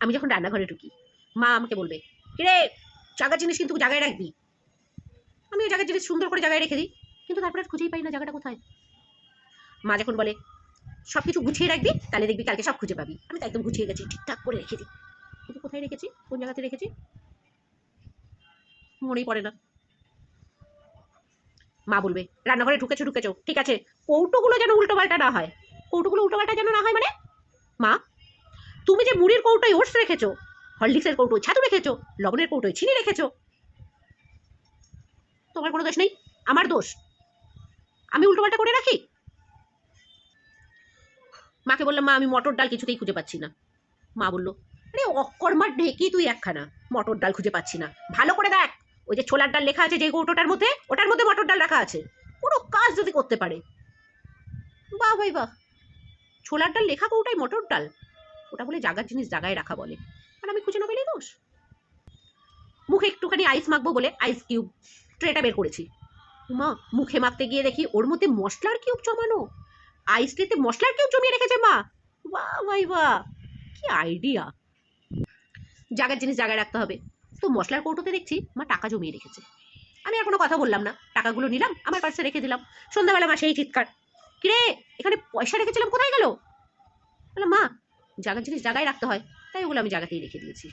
আমি যখন রান্নাঘরে ঢুকি, মা আমাকে বলবে, কিরে, জায়গার জিনিস কিন্তু জায়গায় রাখবি। আমি ওই জায়গার জিনিস সুন্দর করে জায়গায় রেখে দিই, কিন্তু তারপরে আর খুঁজেই পাই না জায়গাটা কোথায়। মা যখন বলে সব কিছু গুছিয়ে রাখবি, তাহলে দেখবি কালকে সব খুঁজে পাবি। আমি তো একদম গুছিয়ে গেছি, ঠিকঠাক করে রেখে দিই। কিন্তু কোথায় রেখেছি? কোন জায়গাতে রেখেছি? মনেই পড়ে না। মা বলবে, রান্নাঘরে ঢুকেছো ঢুকেছো, ঠিক আছে। কৌটোগুলো যেন উল্টো পাল্টা না হয়। কৌটোগুলো উল্টো পাল্টা যেন না হয় মানে? মা মুড়ির কৌটোয় ওটস রেখেছো, হরলিক্সের কৌটোয় ছাতু রেখেছো, লবণের কৌটোয় চিনি রেখেছো। তোমার কোনো দোষ নেই, আমার দোষ। আমি উল্টো পাল্টা করে রাখি? মাকে বললাম, মা, আমি মটর ডাল কিছুতেই খুঁজে পাচ্ছি না। মা বলল, আরে অকর্মার ঢেকি তুই একখানা, মটর ডাল খুঁজে পাচ্ছি না। ভালো করে দেখ, ওই যে ছোলার ডাল লেখা আছে যে কৌটোটার মধ্যে, ওটার মধ্যে মটর ডাল রাখা আছে। কোনো কাজ যদি করতে পারে। বাহ ভাই বাহ! ছোলার ডাল লেখা কৌটাই মটর ডাল? ওটা বলে জাগার জিনিস জাগায় রাখা বলে। আর আমি খুঁজে না দোষ। মুখে একটুখানি আইস মাখবো বলে আইস কিউব ট্রেটা বের করেছি। মা মুখে মাখতে গিয়ে দেখি ওর মধ্যে মশলার কিউব জমানো। আইস ট্রেতে মশলার কিউব জমিয়ে রেখেছে মা। বাহ, ভাই, বাহ। কি আইডিয়া জাগার জিনিস জায়গায় রাখতে হবে। তো মশলার কৌটোতে দেখছি মা টাকা জমিয়ে রেখেছে। আমি আর কোনো কথা বললাম না। টাকাগুলো নিলাম, আমার পার্সে রেখে দিলাম। সন্ধ্যাবেলা মা সেই চিৎকার, কিরে, এখানে পয়সা রেখেছিলাম, কোথায় গেল? বললাম মা জাগার জিনিস জায়গায় রাখতে হয় তাই ওগুলো আমি জায়গাতেই রেখে দিয়েছি।